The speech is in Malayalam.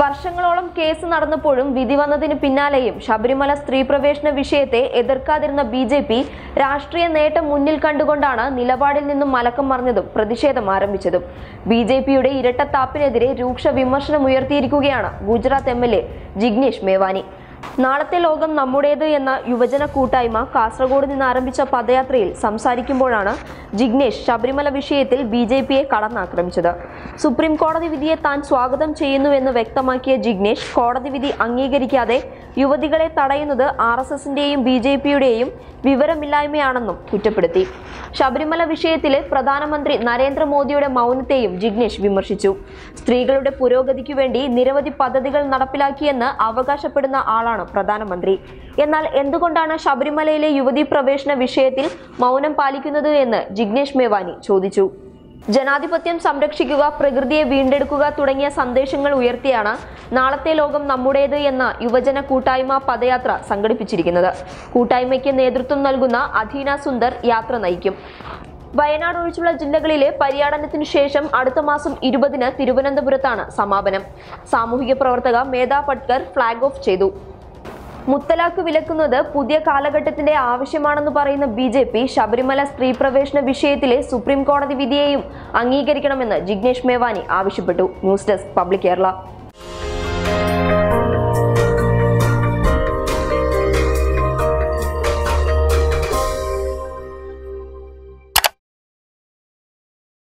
വർഷങ്ങളോളം കേസ് നടന്നപ്പോഴും വിധി വന്നതിന് പിന്നാലെയും ശബരിമല സ്ത്രീ പ്രവേശന വിഷയത്തെ എതിർക്കാതിരുന്ന ബി ജെ പി രാഷ്ട്രീയ നേട്ടം മുന്നിൽ കണ്ടുകൊണ്ടാണ് നിലപാടിൽ നിന്നും മലക്കം മറിഞ്ഞതും പ്രതിഷേധം ആരംഭിച്ചതും. ബി ജെ പിയുടെ ഇരട്ടത്താപ്പിനെതിരെ രൂക്ഷ വിമർശനം ഉയർത്തിയിരിക്കുകയാണ് Gujarat M L A Jignesh Mevani. നാളത്തെ ലോകം നമ്മുടേത് എന്ന യുവജന കൂട്ടായ്മ കാസർഗോഡ് നിന്ന് ആരംഭിച്ച പദയാത്രയിൽ സംസാരിക്കുമ്പോഴാണ് ജിഗ്നേഷ് ശബരിമല വിഷയത്തിൽ ബി ജെ പിയെ കടന്നാക്രമിച്ചത്. സുപ്രീം കോടതി വിധിയെ താൻ സ്വാഗതം ചെയ്യുന്നുവെന്ന് വ്യക്തമാക്കിയ ജിഗ്നേഷ് കോടതി വിധി അംഗീകരിക്കാതെ യുവതികളെ തടയുന്നത് ആർ എസ് എസിന്റെയും ബി ജെ പിയുടെയും വിവരമില്ലായ്മയാണെന്നും കുറ്റപ്പെടുത്തി. ശബരിമല വിഷയത്തിലെ പ്രധാനമന്ത്രി നരേന്ദ്രമോദിയുടെ മൗനത്തെയും ജിഗ്നേഷ് വിമർശിച്ചു. സ്ത്രീകളുടെ പുരോഗതിക്കു വേണ്ടി നിരവധി പദ്ധതികൾ നടപ്പിലാക്കിയെന്ന് അവകാശപ്പെടുന്ന ആളാണ് പ്രധാനമന്ത്രി. എന്നാൽ എന്തുകൊണ്ടാണ് ശബരിമലയിലെ യുവതി പ്രവേശന വിഷയത്തിൽ മൗനം പാലിക്കുന്നത് എന്ന് ജിഗ്നേഷ് മേവാനി ചോദിച്ചു. ജനാധിപത്യം സംരക്ഷിക്കുക പ്രകൃതിയെ വീണ്ടെടുക്കുക തുടങ്ങിയ സന്ദേശങ്ങൾ ഉയർത്തിയാണ് നാളത്തെ ലോകം നമ്മുടേത് എന്ന യുവജന കൂട്ടായ്മ പദയാത്ര സംഘടിപ്പിച്ചിരിക്കുന്നത്. കൂട്ടായ്മയ്ക്ക് നേതൃത്വം നൽകുന്ന അധീന സുന്ദർ യാത്ര നയിക്കും. വയനാട് ഒഴിച്ചുള്ള ജില്ലകളിലെ പര്യടനത്തിന് ശേഷം അടുത്ത മാസം ഇരുപതിന് തിരുവനന്തപുരത്താണ് സമാപനം. സാമൂഹിക പ്രവർത്തക മേധാ പട്കർ ഫ്ളാഗ് ഓഫ് ചെയ്തു. മുത്തലാഖ് വിലക്കുന്നത് പുതിയ കാലഘട്ടത്തിന്റെ ആവശ്യമാണെന്ന് പറയുന്ന ബി ജെ പി ശബരിമല സ്ത്രീ പ്രവേശന വിഷയത്തിലെ സുപ്രീം കോടതി വിധിയെയും അംഗീകരിക്കണമെന്ന് ജിഗ്നേഷ് മേവാനി ആവശ്യപ്പെട്ടു. News desk public Kerala.